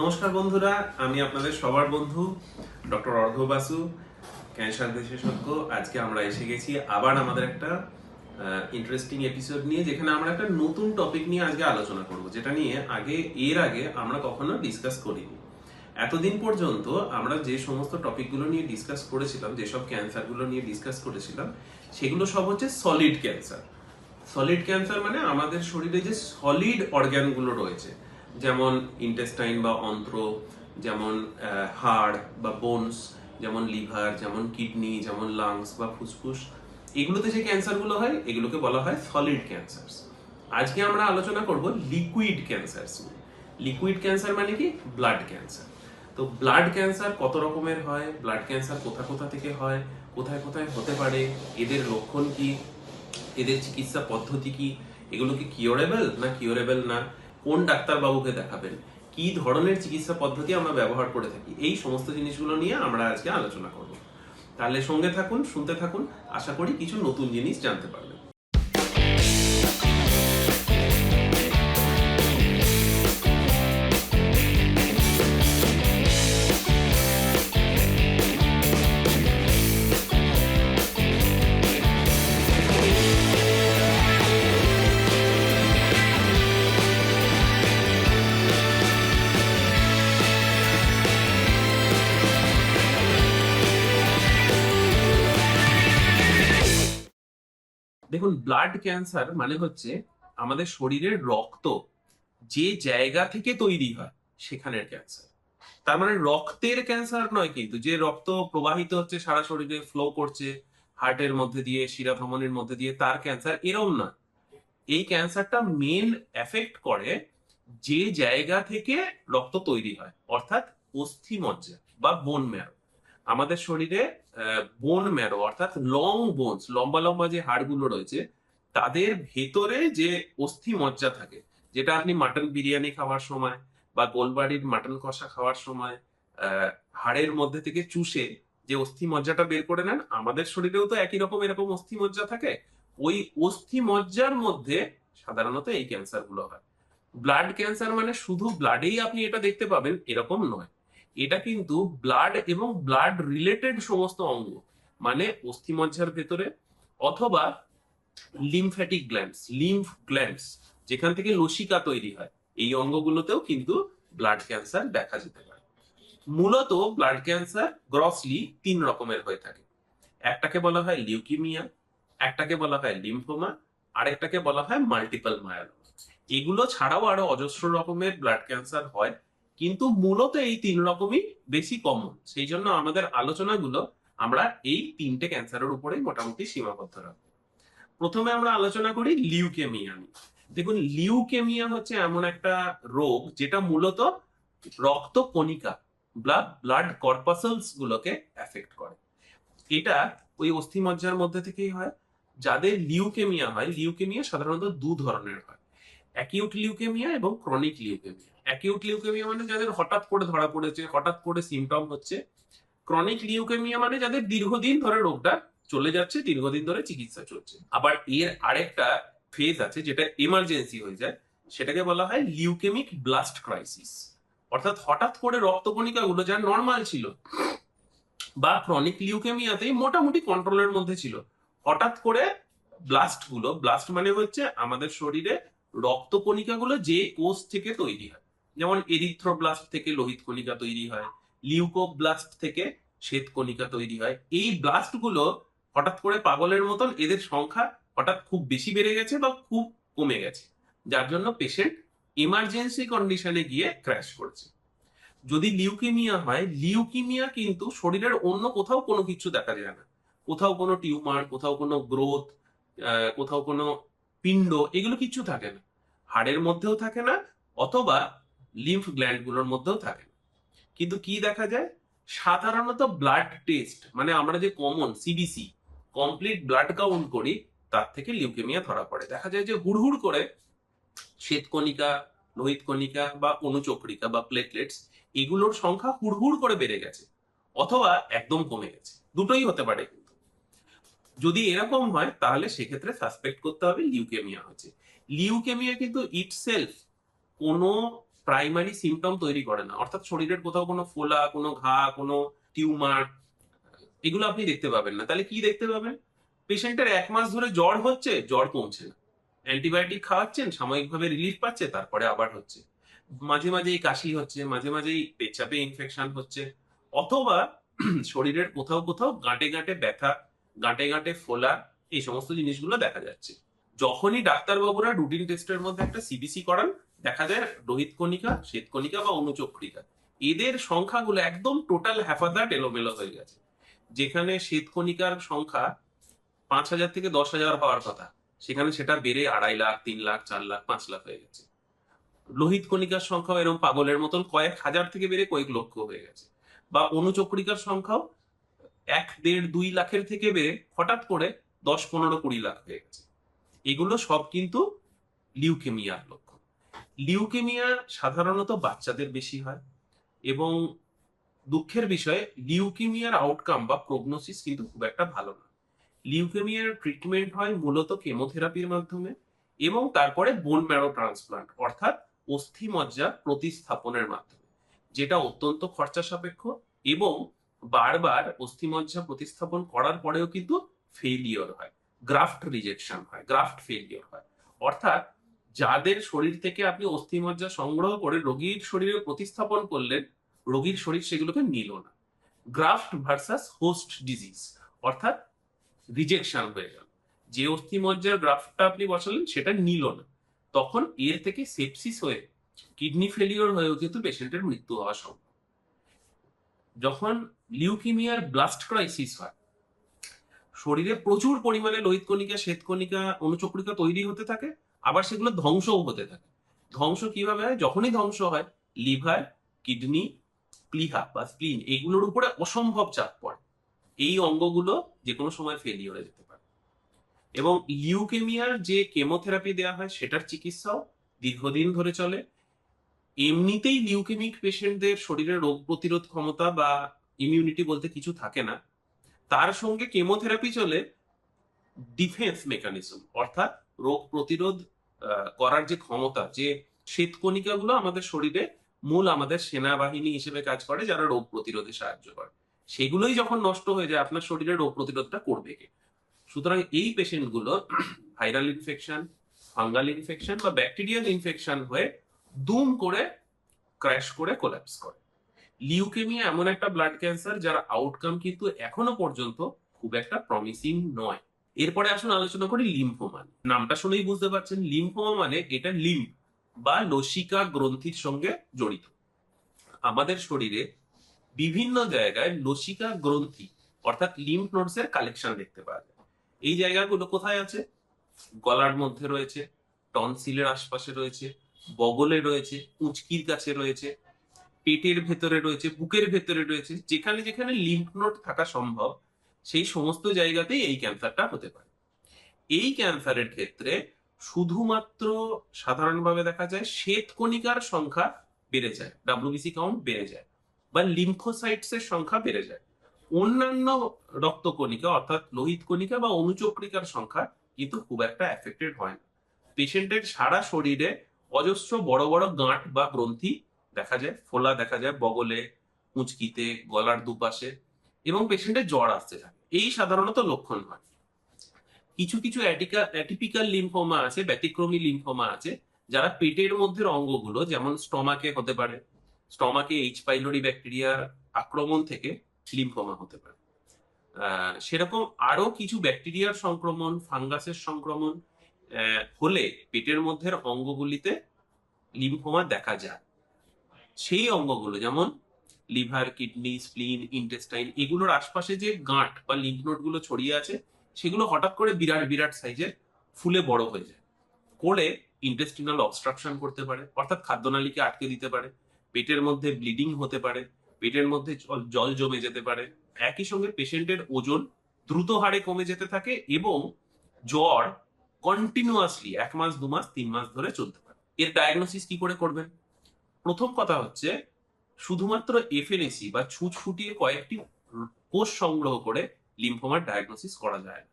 নমস্কার বন্ধুরা, আমি আপনাদের সবার বন্ধু, ডক্টর অর্ঘ বাসু, ক্যান্সার বিশেষজ্ঞ। আজকে আমরা এসে গেছি আবার আমাদের একটা ইন্টারেস্টিং এপিসোড নিয়ে, যেখানে আমরা একটা নতুন টপিক নিয়ে আজকে আলোচনা করব, যেটা নিয়ে আগে, এর আগে আমরা কখনো ডিসকাস করিনি। এতদিন পর্যন্ত আমরা যে সমস্ত টপিকগুলো নিয়ে ডিসকাস করেছিলাম, যেসব ক্যান্সারগুলো নিয়ে ডিসকাস করেছিলাম, সেগুলো সব হচ্ছে সলিড ক্যান্সার সলিড ক্যান্সার মানে আমাদের শরীরে যে সলিড অর্গ্যানগুলো রয়েছে যেমন ইন্টেস্টাইন বা অন্ত্র, যেমন হাড় বা বোনস যেমন লিভার যেমন কিডনি যেমন লাংস বা ফুসফুস, এগুলোতে যে ক্যান্সারগুলো হয়, এগুলোকে বলা হয় সলিড ক্যান্সার আজকে আমরা আলোচনা করব লিকুইড ক্যান্সার লিকুইড ক্যান্সার মানে কি? ব্লাড ক্যান্সার তো ব্লাড ক্যান্সার কত রকমের হয়? ব্লাড ক্যান্সার কোথা কোথা থেকে হয়? কোথায় কোথায় হতে পারে? এদের লক্ষণ কি? এদের চিকিৎসা পদ্ধতি কি? এগুলো কি কিওরেবল না কিওরেবল না? কোন ডাক্তারবাবুকে দেখাবেন? কি ধরনের চিকিৎসা পদ্ধতি আমরা ব্যবহার করে থাকি? এই সমস্ত জিনিসগুলো নিয়ে আমরা আজকে আলোচনা করব। তাহলে সঙ্গে থাকুন, শুনতে থাকুন। আশা করি কিছু নতুন জিনিস জানতে পারবেন। দেখুন ব্লাড ক্যান্সার মানে হচ্ছে আমাদের শরীরের রক্ত যে জায়গা থেকে তৈরি হয় সেখানের ক্যান্সার তার মানে রক্তের ক্যান্সার নয় কিন্তু, যে রক্ত প্রবাহিত হচ্ছে সারা শরীরে ফ্লো করছে হার্টের মধ্যে দিয়ে শিরা ভ্রমণের মধ্যে দিয়ে, তার ক্যান্সার এরম না এই ক্যান্সারটা মেন এফেক্ট করে যে জায়গা থেকে রক্ত তৈরি হয়, অর্থাৎ অস্থি মজ্জা বা বোন ম্যারো আমাদের শরীরে বোন ম্যারো অর্থাৎ লং বোনস লম্বা লম্বা যে হাড়গুলো রয়েছে, তাদের ভেতরে যে অস্থি মজ্জা থাকে, যেটা আপনি মাটন বিরিয়ানি খাওয়ার সময় বা গোলবাড়ির মাটন কষা খাওয়ার সময় হাড়ের মধ্যে থেকে চুষে যে অস্থি মজ্জাটা বের করে নেন, আমাদের শরীরেও তো একই রকম এরকম অস্থি মজ্জা থাকে। ওই অস্থি মজ্জার মধ্যে সাধারণত এই ক্যান্সারগুলো হয়। ব্লাড ক্যান্সার মানে শুধু ব্লাডেই আপনি এটা দেখতে পাবেন, এরকম নয়। এটা কিন্তু ব্লাড এবং ব্লাড রিলেটেড সমস্ত অঙ্গ মানে অস্থিমজ্জার ভেতরে অথবা লিমফ্যাটিক গ্ল্যান্ডস লিম্ফ গ্ল্যান্ডস যেখান থেকে লসিকা তৈরি হয়। এই অঙ্গগুলোতেও কিন্তু ব্লাড ক্যান্সার দেখা যেতে পারে। মূলত ব্লাড ক্যান্সার গ্রসলি তিন রকমের হয়ে থাকে। একটাকে বলা হয় লিউকিমিয়া একটাকে বলা হয় লিম্ফোমা আরেকটাকে বলা হয় মাল্টিপল মায়ালোমা এগুলো ছাড়াও আরও অজস্র রকমের ব্লাড ক্যান্সার হয়। কিন্তু মূলত এই তিন রকমই বেশি কমন সেই জন্য আমাদের আলোচনাগুলো আমরা এই তিনটে ক্যান্সারের উপরেই মোটামুটি সীমাবদ্ধ রাখব। প্রথমে আমরা আলোচনা করি লিউকেমিয়া নিয়ে। দেখুন লিউকেমিয়া হচ্ছে এমন একটা রোগ যেটা মূলত রক্ত কণিকা ব্লাড ব্লাড কর্পাসলস গুলোকে এফেক্ট করে। এটা ওই অস্থিমজ্জার মধ্যে থেকেই হয়। যাদের লিউকেমিয়া হয় লিউকেমিয়া সাধারণত দু ধরনের হয়। অ্যাকিউট লিউকেমিয়া এবং ক্রনিক লিউকেমিয়া অ্যাকিউট লিউকেমিয়া মানে যাদের হঠাৎ করে ধরা পড়েছে, হঠাৎ করে সিমটম হচ্ছে ক্রনিক লিউকেমিয়া মানে যাদের দীর্ঘদিন ধরে রোগটা চলে যাচ্ছে, দীর্ঘদিন ধরে চিকিৎসা চলছে। আবার এর আরেকটা ফেজ আছে যেটা এমার্জেন্সি হয়ে যায়, সেটাকে বলা হয় লিউকেমিক ব্লাস্ট ক্রাইসিস অর্থাৎ হঠাৎ করে রক্তকণিকাগুলো যা নর্মাল ছিল বা ক্রনিক লিউকেমিয়াতেই মোটামুটি কন্ট্রোলের মধ্যে ছিল, হঠাৎ করে ব্লাস্টগুলো ব্লাস্ট মানে হচ্ছে আমাদের শরীরে রক্তকণিকাগুলো যে কোষ থেকে তৈরি হয়। যেমন এরিথ্রোব্লাস্ট থেকে লোহিত কণিকা তৈরি হয় লিউকোব্লাস্ট থেকে শ্বেত কণিকা তৈরি হয়, এই ব্লাস্টগুলো হঠাৎ করে পাগলের মতন এদের সংখ্যা হঠাৎ খুব বেশি বেড়ে গেছে বা খুব কমে গেছে, যার জন্য পেশেন্ট ইমার্জেন্সি কন্ডিশনে গিয়ে ক্র্যাশ করেছে। যদি লিউকিমিয়া হয় লিউকিমিয়া কিন্তু শরীরের অন্য কোথাও কোনো কিছু দেখা যায় না। কোথাও কোনো টিউমার কোথাও কোনো গ্রোথ কোথাও কোনো পিণ্ড, এগুলো কিছু থাকে না। হাড়ের মধ্যেও থাকে না, অথবা লিম্ফ গ্ল্যান্ডগুলোর মধ্যেও থাকে। কিন্তু কি দেখা যায়? সাধারণত ব্লাড টেস্ট মানে আমরা যে common CBC complete blood count করি, তার থেকে লিউকেমিয়া ধরা পড়ে। দেখা যায় যে হুড়হুড় করে শ্বেতকণিকা লোহিত কণিকা বা অনুচক্রিকা বা প্লেটলেটস এগুলোর সংখ্যা হুড়হুড় করে বেড়ে গেছে, অথবা একদম কমে গেছে। দুটোই হতে পারে। কিন্তু যদি এরকম হয়, তাহলে সেক্ষেত্রে সাসপেক্ট করতে হবে লিউকেমিয়া হচ্ছে। লিউকেমিয়া কিন্তু ইটসেলফ কোনো প্রাইমারি সিমটম তৈরি করে না। অর্থাৎ শরীরের কোথাও কোনো ফোলা, কোনো ঘা, কোনো টিউমার, এগুলো আপনি দেখতে পাবেন না। তাহলে কি দেখতে পাবেন? পেশেন্টের এক মাস ধরে জ্বর হচ্ছে, জ্বর কমছে না। অ্যান্টিবায়োটিক খাওয়াচ্ছেন, সাময়িকভাবে রিলিফ পাচ্ছে, তারপরে আবার হচ্ছে। মাঝে মাঝেই কাশি হচ্ছে, মাঝে মাঝেই পেচ্ছাপে ইনফেকশন হচ্ছে। অথবা শরীরের কোথাও কোথাও গাঁটে গাঁটে ব্যথা, গাঁটে গাঁটে ফোলা, এই সমস্ত জিনিসগুলো দেখা যাচ্ছে। যখনই ডাক্তারবাবুরা রুটিন টেস্টের মধ্যে একটা সিবিসি করান দেখা যায় রোহিত কণিকা শ্বেতকণিকা বা অনুচক্রিকা এদের সংখ্যাগুলো একদম টোটাল হ্যাফাদাট এলোমেলো হয়ে গেছে। যেখানে শ্বেতকণিকার সংখ্যা পাঁচ হাজার থেকে দশ হাজার হওয়ার কথা, সেখানে সেটা বেড়ে আড়াই লাখ, তিন লাখ, চার লাখ, পাঁচ লাখ হয়ে গেছে। লোহিত কণিকার সংখ্যাও এরকম পাগলের মতন কয়েক হাজার থেকে বেড়ে কয়েক লক্ষ হয়ে গেছে। বা অনুচক্রিকার সংখ্যাও এক, দেড়, দুই লাখের থেকে বেড়ে হঠাৎ করে দশ, পনেরো, কুড়ি লাখ হয়ে গেছে। এগুলো সব কিন্তু লিউকেমিয়ার লক্ষণ লিউকেমিয়া সাধারণত বাচ্চাদের বেশি হয় এবং দুঃখের বিষয়ে, লিউকেমিয়ার আউটকাম বা প্রগনোসিস কিন্তু খুব একটা ভালো না। লিউকেমিয়ার ট্রিটমেন্ট হয় মূলত কেমোথেরাপির মাধ্যমে এবং তারপরে বোন ম্যারো ট্রান্সপ্লান্ট অর্থাৎ অস্থি মজ্জা প্রতিস্থাপনের মাধ্যমে, যেটা অত্যন্ত খরচা সাপেক্ষ এবং বারবার অস্থিমজ্জা প্রতিস্থাপন করার পরেও কিন্তু ফেলিওর হয় গ্রাফট রিজেকশন হয় গ্রাফট ফেলিওর হয়। অর্থাৎ যাদের শরীর থেকে আপনি অস্থিমজ্জা সংগ্রহ করে রোগীর শরীরে প্রতিস্থাপন করলেন, রোগীর শরীর সেগুলোকে নিল না। গ্রাফট ভার্সাস হোস্ট ডিজিজ, অর্থাৎ রিজেকশন হয়ে গেল। যে অস্থিমজ্জার গ্রাফটটা আপনি বসালেন, সেটা নিল না। তখন এর থেকে সেপসিস হয়ে, কিডনি ফেলিওর হয়েও কিন্তু পেশেন্টের মৃত্যু হওয়া সম্ভব। যখন লিউকিমিয়ার ব্লাস্ট ক্রাইসিস হয়, শরীরে প্রচুর পরিমাণে লোহিত কণিকা শ্বেতকণিকা অনুচক্রিকা তৈরি হতে থাকে আবার সেগুলো ধ্বংসও হতে থাকে। ধ্বংস কীভাবে হয়? যখনই ধ্বংস হয়, লিভার, কিডনি প্লিহা বা স্প্লিন এগুলোর উপরে অসম্ভব চাপ পড়ে। এই অঙ্গগুলো যে কোনো সময় ফেলিওরে যেতে পারে। এবং লিউকেমিয়ার যে কেমোথেরাপি দেওয়া হয়, সেটার চিকিৎসাও দীর্ঘদিন ধরে চলে। এমনিতেই লিউকেমিক পেশেন্টদের শরীরে রোগ প্রতিরোধ ক্ষমতা বা ইমিউনিটি বলতে কিছু থাকে না। তার সঙ্গে কেমোথেরাপি চলে ডিফেন্স মেকানিজম অর্থাৎ রোগ প্রতিরোধ করার যে ক্ষমতা, যে শ্বেতকণিকাগুলো আমাদের শরীরে মূল আমাদের সেনাবাহিনী হিসেবে কাজ করে, যারা রোগ প্রতিরোধে সাহায্য করে। সেগুলোই যখন নষ্ট হয়ে যায়, আপনার শরীরে রোগ প্রতিরোধটা করবে কে? সুতরাং এই পেশেন্টগুলো ভাইরাল ইনফেকশন, ফাঙ্গাল ইনফেকশন বা ব্যাকটেরিয়াল ইনফেকশন হয়ে দুম করে, ক্র্যাশ করে কোল্যাপস করে। লিউকেমিয়া এমন একটা ব্লাড ক্যান্সার, যার আউটকাম কিন্তু এখনও পর্যন্ত খুব একটা প্রমিসিং নয়। এরপরে আসুন আলোচনা করি লিম্ফোমা নামটা শুনেই বুঝতে পারছেন লিম্ফোমা মানে এটা লিম্ফ বা লসিকা গ্রন্থির সঙ্গে জড়িত। আমাদের শরীরে বিভিন্ন জায়গায় লসিকা গ্রন্থি, অর্থাৎ লিম্ফ নোডস এর কালেকশন দেখতে পাওয়া যায়। এই জায়গাগুলো কোথায় আছে? গলার মধ্যে রয়েছে টনসিলের আশপাশে রয়েছে, বগলে রয়েছে, উঁচকির কাছে রয়েছে, পেটের ভেতরে রয়েছে, বুকের ভেতরে রয়েছে, যেখানে যেখানে লিম্ফ নোড থাকা সম্ভব সেই সমস্ত জায়গাতেই এই ক্যান্সারটা হতে পারে। এই ক্যান্সারের ক্ষেত্রে শুধুমাত্র সাধারণভাবে দেখা যায় শ্বেত কণিকার সংখ্যা বেড়ে যায় ডাব্লিউবিসি কাউন্ট বেড়ে যায় বা লিম্ফোসাইটস এর সংখ্যা বেড়ে যায়। অন্যান্য রক্তকণিকা, অর্থাৎ লোহিত কণিকা বা অনুচক্রিকার সংখ্যা কিন্তু খুব একটা এফেক্টেড হয় না। পেশেন্টের সারা শরীরে অজস্র বড় বড় গাঁট বা গ্রন্থি দেখা যায়, ফোলা দেখা যায় বগলে উঁচকিতে গলার দুপাশে এবং পেশেন্টের জ্বর আসতে থাকে। এই সাধারণত লক্ষণ হয়। কিছু কিছু অ্যাটিপিক্যাল লিম্ফোমা আছে, ব্যতিক্রমী লিম্ফোমা আছে, যারা পেটের মধ্যের অঙ্গগুলো, যেমন স্টমাকে হতে পারে, স্টমাকে এইচ পাইলোরি ব্যাকটেরিয়ার আক্রমণ থেকে লিম্ফোমা হতে পারে। সেরকম আরও কিছু ব্যাকটেরিয়ার সংক্রমণ, ফাঙ্গাসের সংক্রমণ হলে পেটের মধ্যের অঙ্গগুলিতে লিম্ফোমা দেখা যায়। সেই অঙ্গগুলো, যেমন লিভার, কিডনি, স্প্লিন ইন্টেস্টাইন এগুলোর আশপাশে যে গাঁট বা লিম্ফ নোডগুলো ছড়িয়ে আছে, সেগুলো হঠাৎ করে বিরাট বিরাট সাইজের ফুলে বড় হয়ে যায়। করে ইন্টেস্টিনাল অবস্ট্রাকশন করতে পারে, অর্থাৎ খাদ্যনালীকে আটকে দিতে পারে, পেটের মধ্যে ব্লিডিং হতে পারে, পেটের মধ্যে জল- জল জমে যেতে পারে। একই সঙ্গে পেশেন্টের ওজন দ্রুত হারে কমে যেতে থাকে এবং জ্বর কন্টিনিউয়াসলি এক মাস, দু মাস, তিন মাস ধরে চলতে পারে। এর ডায়াগনোসিস কি করে করবেন? প্রথম কথা হচ্ছে শুধুমাত্র এফএনএসি বা ছুঁচ ফুটিয়ে কয়েকটি কোষ সংগ্রহ করে লিম্ফোমার ডায়াগনোসিস করা যায় না।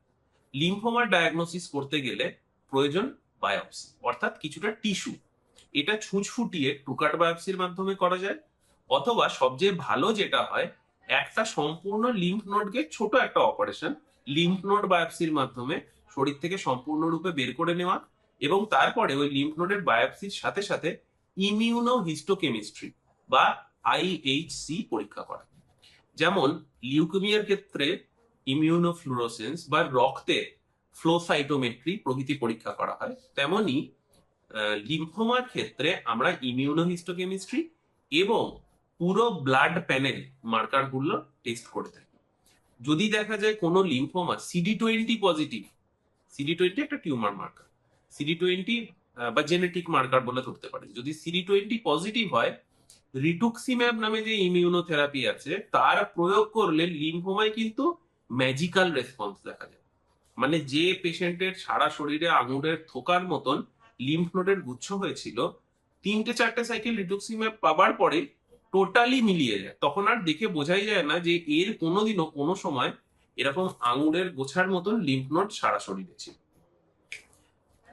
লিম্ফোমার ডায়াগনোসিস করতে গেলে প্রয়োজন বায়োপসি অর্থাৎ কিছুটা টিস্যু এটা ছুঁচ ফুটিয়ে টুকাট বায়োপসির মাধ্যমে করা যায়, অথবা সবচেয়ে ভালো যেটা হয়, একটা সম্পূর্ণ লিম্ফ নোডকে ছোট একটা অপারেশন লিম্ফ নোড বায়োপসির মাধ্যমে শরীর থেকে সম্পূর্ণরূপে বের করে নেওয়া এবং তারপরে ওই লিম্ফ নোডের বায়োপসির সাথে সাথে ইমিউনো হিস্টোকেমিস্ট্রি বা আইএইচসি পরীক্ষা করা। যেমন লিউকেমিয়ার ক্ষেত্রে ইমিউনোফ্লুরোসেন্স বা রক্তে ফ্লোসাইটোমেট্রি প্রভৃতি পরীক্ষা করা হয়। তেমনি লিম্ফোমার ক্ষেত্রে আমরা ইমিউনোহিস্টোকেমিস্ট্রি এবং পুরো ব্লাড প্যানেল মার্কারগুলো টেস্ট করে থাকি। যদি দেখা যায় কোনো lymphoma CD twenty positive CD twenty একটা টিউমার মার্কার সিডি টোয়েন্টি বা জেনেটিক মার্কার বলে ধরতে পারে যদি সিডি টোয়েন্টি পজিটিভ হয় রিটুক্সিম্যাব নামে যে ইমিউনোথেরাপি আছে, তার প্রয়োগ করলে লিম্ফোমায় কিন্তু ম্যাজিক্যাল রেসপন্স দেখা যায়। মানে যে পেশেন্টের সারা শরীরে আঙুরের থোকার মতন লিম্ফ নোডের গুচ্ছ হয়েছিল, তিনটে চারটে সাইকেল রিটুক্সিম্যাব পাবার পরে টোটালি মিলিয়ে যায়। তখন আর দেখে বোঝাই যায় না যে এর কোনোদিনও কোনো সময় এরকম আঙুরের গোছার মতন লিম্ফ নোড সারা শরীরে ছিল।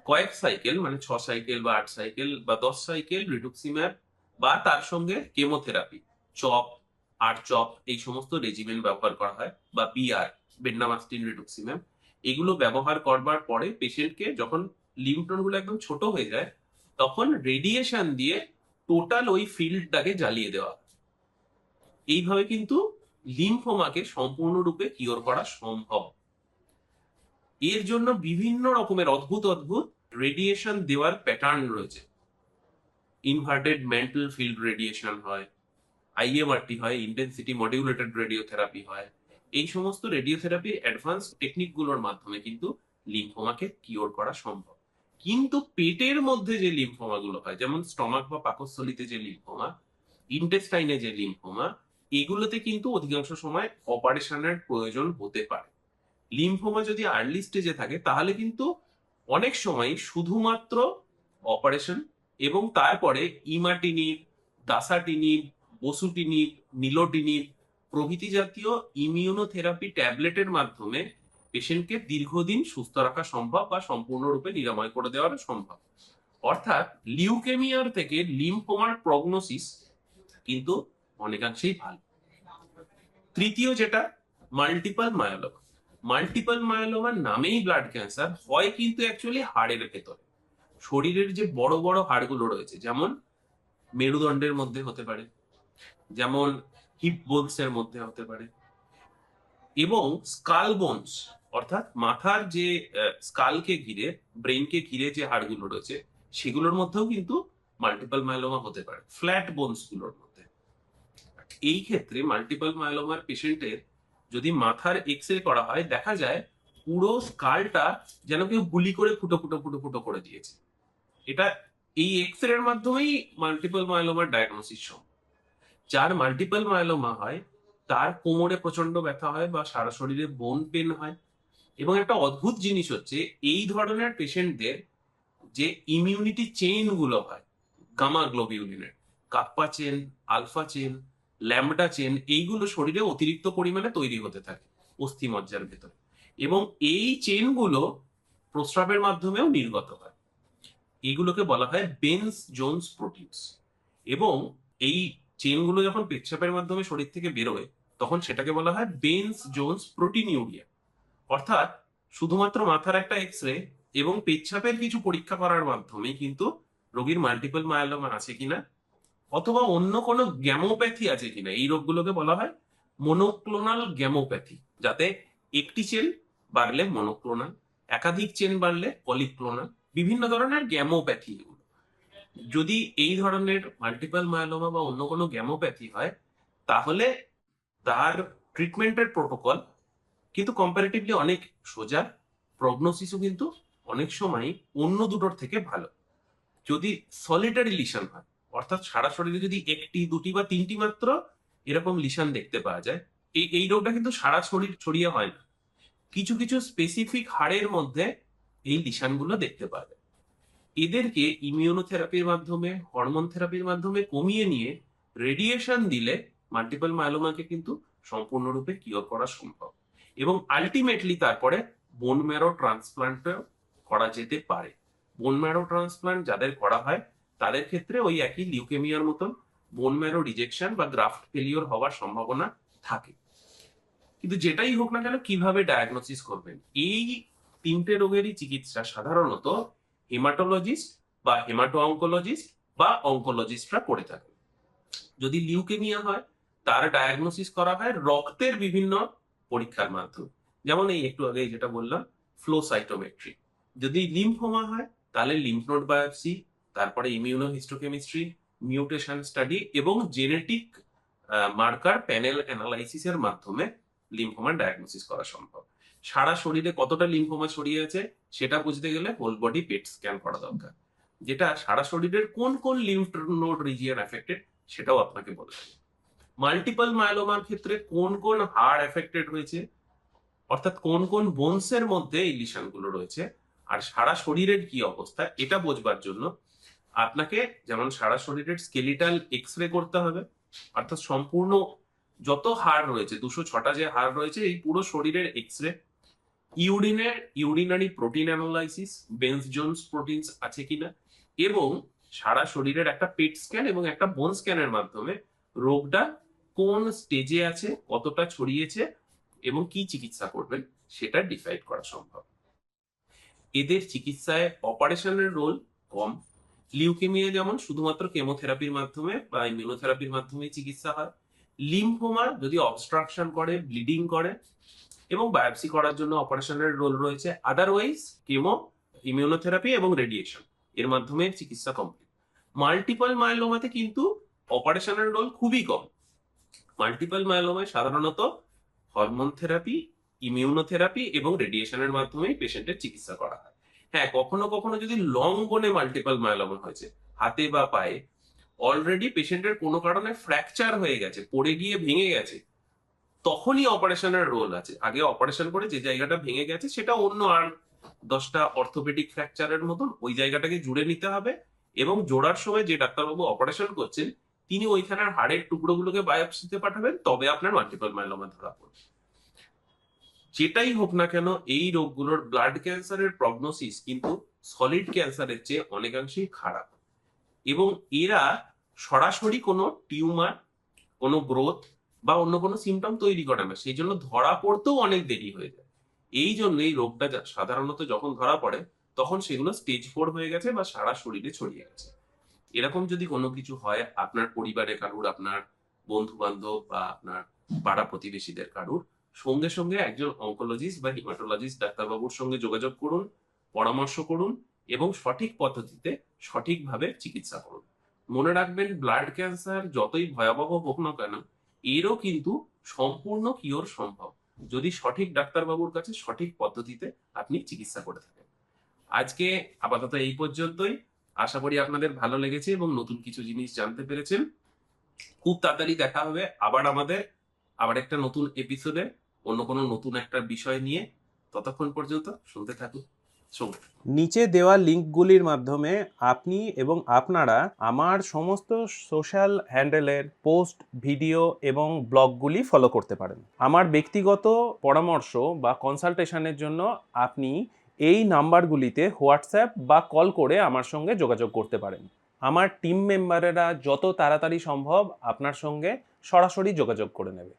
কয়েক সাইকেল মানে ছ সাইকেল বা আট সাইকেল বা দশ সাইকেল রিটুক্সিম্যাব বা তার সঙ্গে কেমোথেরাপি চপ, আর চপ, এই সমস্ত রেজিমেন ব্যবহার করা হয়, বা বিআর বেন্ডামাস্টিন রিটুক্সিম্যাব এগুলো ব্যবহার করবার পরে পেশেন্টকে যখন লিম্ফ নোডগুলো একদম ছোট হয়ে যায়, তখন রেডিয়েশন দিয়ে টোটাল ওই ফিল্ডটাকে জ্বালিয়ে দেওয়া। এইভাবে কিন্তু লিম্ফোমাকে সম্পূর্ণরূপে কিওর করা সম্ভব। এর জন্য বিভিন্ন রকমের অদ্ভুত অদ্ভুত রেডিয়েশন দেওয়ার প্যাটার্ন রয়েছে। ইনভার্টেড মেন্টাল ফিল্ড রেডিয়েশন হয় আইএমআরটি হয় ইন্টেন্সিটি মডিউলেটেড রেডিওথেরাপি হয়, এই সমস্ত রেডিওথেরাপি অ্যাডভান্স টেকনিকগুলোর মাধ্যমে কিন্তু লিম্ফোমাকে কিওর করা সম্ভব। কিন্তু পেটের মধ্যে যে লিম্ফোমাগুলো হয়, যেমন স্টমাক বা পাকস্থলিতে যে লিম্ফোমা ইন্টেস্টাইনে যে লিম্ফোমা এগুলোতে কিন্তু অধিকাংশ সময় অপারেশনের প্রয়োজন হতে পারে। লিম্ফোমা যদি আর্লি স্টেজে থাকে, তাহলে কিন্তু অনেক সময় শুধুমাত্র অপারেশন এবং তারপরে ইমাটিনিব দাসাটিনিব বসুটিনিব নিলোটিনিব প্রভৃতি জাতীয় ইমিউনোথেরাপি ট্যাবলেটের মাধ্যমে পেশেন্টকে দীর্ঘদিন সুস্থ রাখা সম্ভব বা সম্পূর্ণরূপে নিরাময় করে দেওয়া সম্ভব। অর্থাৎ লিউকেমিয়ার থেকে লিম্ফোমার প্রগনোসিস কিন্তু অনেকাংশেই ভালো। তৃতীয় যেটা মাল্টিপল মায়োলোমা মাল্টিপল মায়োলোমার নামেই ব্লাড ক্যান্সার হয় কিন্তু অ্যাকচুয়ালি হাড়ের ভেতরে। শরীরের যে বড় বড় হাড়গুলো রয়েছে, যেমন মেরুদণ্ডের মধ্যে হতে পারে, যেমন হিপ বোনস এর মধ্যে হতে পারে, এবং স্কাল বোনস অর্থাৎ মাথার যে স্কালকে ঘিরে ব্রেনকে ঘিরে যে হাড়গুলো রয়েছে, সেগুলোর মধ্যেও কিন্তু মাল্টিপল মাইলোমা হতে পারে ফ্ল্যাট বোনসগুলোর মধ্যে। এই ক্ষেত্রে মাল্টিপল মায়োলোমার পেশেন্টের যদি মাথার এক্স রে করা হয়, দেখা যায় পুরো স্কালটা যেন কেউ গুলি করে ফুটো ফুটো ফুটো ফুটো করে দিয়েছে। এটা এই এক্স রে এর মাধ্যমেই মাল্টিপল মায়োলোমার ডায়াগনোসিস সম্ভব যার মাল্টিপল মায়োলোমা হয়, তার কোমরে প্রচণ্ড ব্যথা হয় বা সারা শরীরে বোন পেন হয়। এবং একটা অদ্ভুত জিনিস হচ্ছে, এই ধরনের পেশেন্টদের যে ইমিউনিটি চেইনগুলো হয় gamma গ্লোবিউলিনের kappa chain alpha chain lambda chain এইগুলো শরীরে অতিরিক্ত পরিমাণে তৈরি হতে থাকে অস্থিমজ্জার ভেতরে। এবং এই চেনগুলো প্রস্রাবের মাধ্যমেও নির্গত হয়। এইগুলোকে বলা হয় বেন্স জোনস প্রোটিনস। এবং এই চেনগুলো যখন পেচ্ছাপের মাধ্যমে শরীর থেকে বেরোয়, তখন সেটাকে বলা হয় বেন্স জোনস প্রোটিন ইউরিয়া অর্থাৎ শুধুমাত্র মাথার একটা এক্স রে এবং পেচ্ছাপের কিছু পরীক্ষা করার মাধ্যমে কিন্তু রোগীর মাল্টিপল মায়োলোমা আছে কিনা, অথবা অন্য কোনো গ্যামোপ্যাথি আছে কিনা, এই রোগগুলোকে বলা হয় মনোক্লোনাল গ্যামোপ্যাথি যাতে একটি চেন বাড়লে মনোক্লোনাল একাধিক চেন বাড়লে পলিক্লোনাল বিভিন্ন ধরনের গ্যামোপ্যাথি। যদি এই ধরনের মাল্টিপল মায়োলোমা বা অন্য কোনো গ্যামোপ্যাথি হয়, তাহলে তার ট্রিটমেন্টের প্রোটোকল কিন্তু কম্পারেটিভলি অনেক সোজা। প্রগনোসিসও কিন্তু অনেক সময় অন্য দুটোর থেকে ভালো। যদি সলিটারি লিশন হয়, অর্থাৎ সারা শরীরে যদি একটি, দুটি বা তিনটি মাত্র এরকম লিশন দেখতে পাওয়া যায় এই এই রোগটা কিন্তু সারা শরীর ছড়িয়ে হয় না। কিছু কিছু স্পেসিফিক হাড়ের মধ্যে এই লিশানগুলো দেখতে যায় এদেরকে ইমিউনোথেরাপির মাধ্যমে হরমোন থেরাপির মাধ্যমে কমিয়ে নিয়ে রেডিয়েশন দিলে মাল্টিপল মায়োলোমাকে কিন্তু সম্পূর্ণরূপে কিওর করা সম্ভব। এবং আলটিমেটলি তারপরে বোন ম্যারো ট্রান্সপ্লান্টও করা যেতে পারে। বোন ম্যারো ট্রান্সপ্লান্ট যাদের করা হয়, তাদের ক্ষেত্রে ওই একই লিউকেমিয়ার মতন বোন ম্যারো রিজেকশন বা গ্রাফট ফেলিওর হওয়ার সম্ভাবনা থাকে। কিন্তু যেটাই হোক না কেন, কীভাবে ডায়াগনোসিস করবেন? এই তিনটে রোগেরই চিকিৎসা সাধারণত হেমাটোলজিস্ট বা হেমাটো অঙ্কোলজিস্ট বা অঙ্কোলজিস্টরা করে থাকেন যদি লিউকেমিয়া হয়, তার ডায়াগনোসিস করা হয় রক্তের বিভিন্ন পরীক্ষার মাধ্যমে। যেমন এই একটু আগে যেটা বললাম ফ্লোসাইটোমেট্রি যদি লিম্ফোমা হয়, তাহলে লিম্ফ নোড বায়োপসি তারপরে ইমিউনোহিস্টোকেমিস্ট্রি মিউটেশন স্টাডি এবং জেনেটিক মার্কার প্যানেল অ্যানালাইসিসের মাধ্যমে লিম্ফোমার ডায়াগনোসিস করা সম্ভব। সারা শরীরে কতটা লিম্ফোমা ছড়িয়ে আছে সেটা বুঝতে গেলে হোল বডি পেট স্ক্যান করা দরকার। যেটা সারা শরীরের কোন কোন লিম্ফ নোড রিজিয়ন এফেক্টেড সেটাও আপনাকে বলে মাল্টিপল মায়োলোমার ক্ষেত্রে কোন কোন হাড় এফেক্টেড হয়েছে অর্থাৎ কোন কোন বোনসের মধ্যে এই লিশনগুলো রয়েছে, আর সারা শরীরের কি অবস্থা, এটা বোঝবার জন্য আপনাকে যেমন সারা শরীরের স্কেলিটাল এক্স রে করতে হবে, অর্থাৎ সম্পূর্ণ যত হাড় রয়েছে, দুশো ছটা যে হাড় রয়েছে, এই পুরো শরীরের X ray ইউরিনের urinary protein analysis Bence Jones proteins আছে কিনা, এবং সারা শরীরের একটা পেট স্ক্যান এবং একটা বোন স্ক্যানের মাধ্যমে রোগটা কোন স্টেজে আছে, কতটা ছড়িয়েছে এবং কি চিকিৎসা করবেন, সেটা ডিসাইড করা সম্ভব। এদের চিকিৎসায় অপারেশনের রোল কম। লিউকেমিয়া যেমন শুধুমাত্র কেমোথেরাপির মাধ্যমে বা ইমিউনোথেরাপির মাধ্যমে চিকিৎসা হয়। লিম্ফোমা যদি অবস্ট্রাকশন করে ব্লিডিং করে এবং বায়োপসি করার জন্য অপারেশনের রোল রয়েছে। আদারওয়াইজ কেমো ইমিউনোথেরাপি এবং রেডিয়েশন এর মাধ্যমে চিকিৎসা কমপ্লিট মাল্টিপল মায়োলোমাতে কিন্তু অপারেশনের রোল খুবই কম। মাল্টিপল মায়োলোমায় সাধারণত হরমোন থেরাপি ইমিউনোথেরাপি এবং রেডিয়েশনের মাধ্যমেই পেশেন্টের চিকিৎসা করা হয়। হ্যাঁ কখনো কখনো যদি লং বোনে মাল্টিপল মায়োলোমা হয়েছে, হাতে বা পায়ে অলরেডি পেশেন্টের কোনো কারণে ফ্র্যাকচার হয়ে গেছে, পড়ে গিয়ে ভেঙে গেছে তখনই অপারেশনের রোল আছে। আগে অপারেশন করে যে জায়গাটা ভেঙে গেছে, সেটা অন্য আর দশটা অর্থোপেডিক ফ্র্যাকচারের মতন ওই জায়গাটাকে জুড়ে নিতে হবে এবং জোড়ার সময় যে ডাক্তারবাবু অপারেশন করছেন, তিনি ওইখানের হাড়ের টুকরোগুলোকে বায়োপসিতে পাঠাবেন, তবে আপনার মাল্টিপল মাইলোমা ধরা পড়বে। যেটাই হোক না কেন, এই রোগগুলোর ব্লাড ক্যান্সারের প্রগনোসিস কিন্তু সলিড ক্যান্সারের চেয়ে অনেকাংশেই খারাপ। এবং এরা সরাসরি কোনো টিউমার কোনো গ্রোথ বা অন্য কোনো সিমটম তৈরি করে না সেই জন্য ধরা পড়তেও অনেক দেরি হয়ে যায়। এই জন্য এই রোগটা সাধারণত যখন ধরা পড়ে, তখন সেগুলো স্টেজ ফোর হয়ে গেছে বা সারা শরীরে ছড়িয়ে গেছে। এরকম যদি কোনো কিছু হয়, আপনার পরিবারে কারুর, আপনার বন্ধু বান্ধব বা আপনার পাড়া প্রতিবেশীদের কারুর, সঙ্গে সঙ্গে একজন অঙ্কোলজিস্ট বা হিমাটোলজিস্ট ডাক্তারবাবুর সঙ্গে যোগাযোগ করুন, পরামর্শ করুন এবং সঠিক পদ্ধতিতে সঠিকভাবে চিকিৎসা করুন। মনে রাখবেন ব্লাড ক্যান্সার যতই ভয়াবহ হোক না কেন এরও কিন্তু সম্পূর্ণ কিওর সম্ভব। যদি সঠিক ডাক্তারবাবুর কাছে সঠিক পদ্ধতিতে আপনি চিকিৎসা করে থাকেন। আজকে আপাতত এই পর্যন্তই। আশা করি আপনাদের ভালো লেগেছে এবং নতুন কিছু জিনিস জানতে পেরেছেন। খুব তাড়াতাড়ি দেখা হবে আবার আমাদের, আবার একটা নতুন এপিসোডে অন্য কোনো নতুন একটা বিষয় নিয়ে। ততক্ষণ পর্যন্ত শুনতে থাকুন। নিচে দেওয়া লিঙ্কগুলির মাধ্যমে আপনি এবং আপনারা আমার সমস্ত সোশ্যাল হ্যান্ডেলের পোস্ট, ভিডিও এবং ব্লগগুলি ফলো করতে পারেন। আমার ব্যক্তিগত পরামর্শ বা কনসালটেশনের জন্য আপনি এই নাম্বারগুলিতে হোয়াটসঅ্যাপ বা কল করে আমার সঙ্গে যোগাযোগ করতে পারেন। আমার টিম মেম্বারেরা যত তাড়াতাড়ি সম্ভব আপনার সঙ্গে সরাসরি যোগাযোগ করে নেবে।